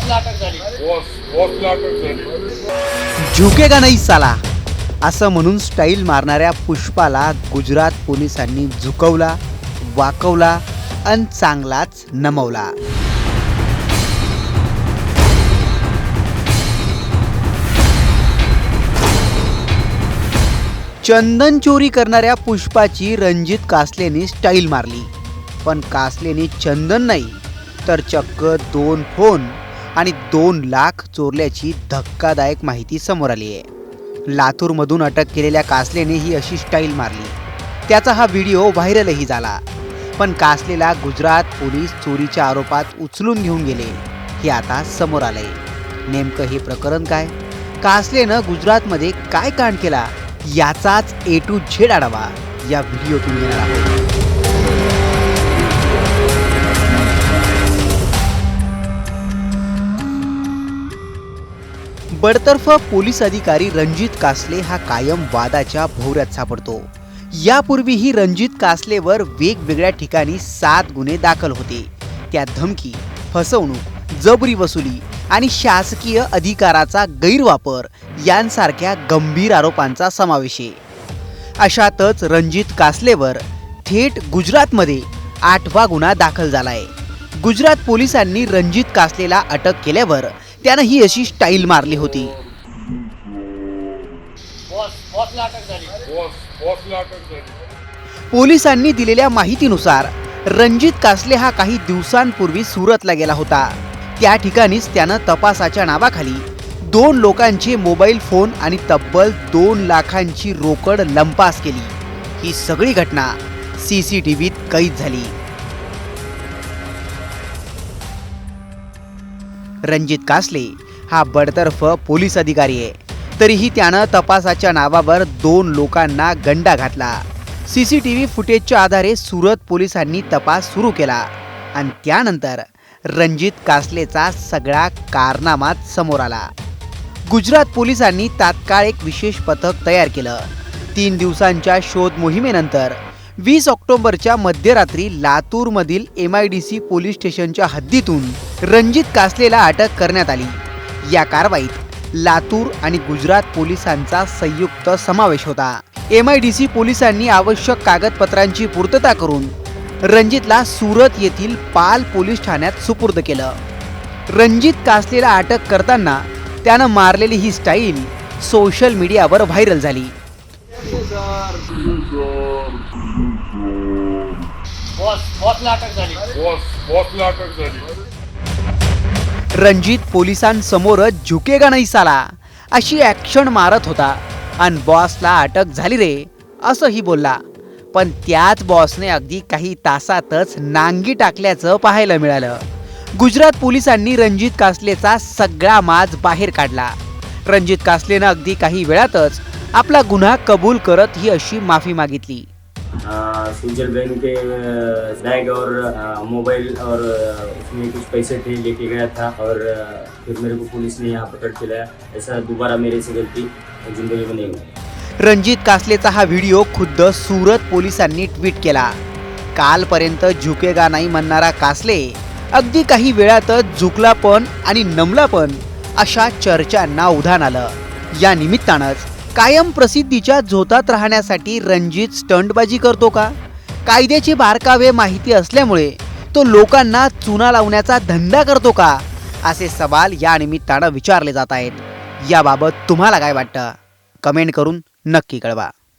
बॉसला अटक झाली. बॉस बॉसला अटक झाली. झुकेगा नाही साला? असं म्हणून स्टाईल मारणाऱ्या पुष्पाला गुजरात पोलिसांनी झुकवला वाकवला अन चांगलाच नमवला. चंदन चोरी करणाऱ्या पुष्पाची रणजित कासलेने स्टाईल मारली. पण कासलेने चंदन नाही तर चक्क दोन फोन आणि दोन लाख चोरल्याची धक्कादायक माहिती समोर आली आहे. लातूरमधून अटक केलेल्या कासलेने ही अशी स्टाईल मारली. त्याचा हा व्हिडिओ व्हायरलही झाला. पण कासलेला गुजरात पोलीस चोरीच्या आरोपात उचलून घेऊन गेले. हे आता समोर आलंय. नेमकं हे प्रकरण काय? कासलेनं गुजरातमध्ये काय कांड केला? याचाच ए टू झेड आढावा या व्हिडिओतून घेणार आहोत. बडतर्फ पोलीस अधिकारी रणजित कासले हा कायम वादाच्या भोवऱ्यात सापडतो. यापूर्वीही रणजित कासलेवर वेगवेगळ्या ठिकाणी सात गुन्हे दाखल होते. त्या धमकी फसवणूक जबरी वसुली आणि शासकीय अधिकाराचा गैरवापर यांसारख्या गंभीर आरोपांचा समावेश आहे. अशातच रणजित कासलेवर थेट गुजरातमध्ये आठवा गुन्हा दाखल झाला आहे गुजरात पोलिसांनी रणजित कासलेला अटक केल्यावर त्यानं ही अशी स्टाईल मारली होती. पोलिसांनी दिलेल्या माहितीनुसार रणजित कासले हा काही दिवसांपूर्वी सुरतला गेला होता. त्या ठिकाणीच त्यानं तपासाच्या नावाखाली दोन लोकांचे मोबाईल फोन आणि तब्बल दोन लाखांची रोकड लंपास केली. ही सगळी घटना सी सी टी व्हीत कैद झाली. रणजित कासले. हा बडतर्फ पोलीस अधिकारी आहे. तरीही त्यानं तपासाच्या नावावर दोन लोकांना गंडा घातला. सी सी टी व्ही फुटेजच्या आधारे सुरत पोलिसांनी तपास सुरू केला. आणि त्यानंतर रणजित कासलेचा सगळा कारनामा समोर आला. गुजरात पोलिसांनी तात्काळ एक विशेष पथक तयार केलं. तीन दिवसांच्या शोध मोहिमेनंतर वीस ऑक्टोबरच्या मध्यरात्री लातूरमधील M I D C police स्टेशनच्या हद्दीतून रणजित कासलेला अटक करण्यात आली. या कारवाईत लातूर आणि गुजरात पोलिसांचा संयुक्त समावेश होता. एम आय डी सी पोलिसांनी आवश्यक कागदपत्रांची पूर्तता करून रणजितला सुरत येथील पाल पोलीस ठाण्यात सुपूर्द केलं. रणजित कासलेला अटक करताना त्यानं मारलेली ही स्टाईल सोशल मीडियावर व्हायरल झाली. बॉस बॉसला अटक झाली. बॉस बॉसला अटक झाली. रणजित पोलिसांसमोरच झुकेगा नाही साला. अशी ॲक्शन मारत होता. आणि बॉसला अटक झाली रे असंही बोलला. पण त्याच बॉसने अगदी काही तासातच नांगी टाकल्याचं पाहायला मिळालं. गुजरात पोलिसांनी रणजित कासलेचा सगळा माज बाहेर काढला. रणजित कासलेनं अगदी काही वेळातच आपला गुन्हा कबूल करत ही अशी माफी मागितली. सेंट्रल बैंक के बैग और मोबाइल और उसमें कुछ पैसे थे लेके गया था और फिर मेरे को पुलिस ने यहाँ पकड़ के लाया। ऐसा दोबारा मेरे से गलती जिंदगी में नहीं हुई। रणजित कासलेचा हा व्हिडिओ खुद्द सुरत पोलिसांनी ट्विट केला। कालपर्यंत झुकेगा नाही म्हणणारा कासले अगदी काही वेळातच झुकला पण आणि नमला पण अशा चर्चांना उधाण आलं. या निमित्तानंच कायम प्रसिद्धीच्या झोतात राहण्यासाठी रणजित स्टंटबाजी करतो का? कायद्याचे बारकावे माहिती असल्यामुळे तो लोकांना चुना लावण्याचा धंदा करतो का? असे सवाल या निमित्तानं विचारले जात आहेत. याबाबत तुम्हाला काय वाटतं? कमेंट करून नक्की कळवा.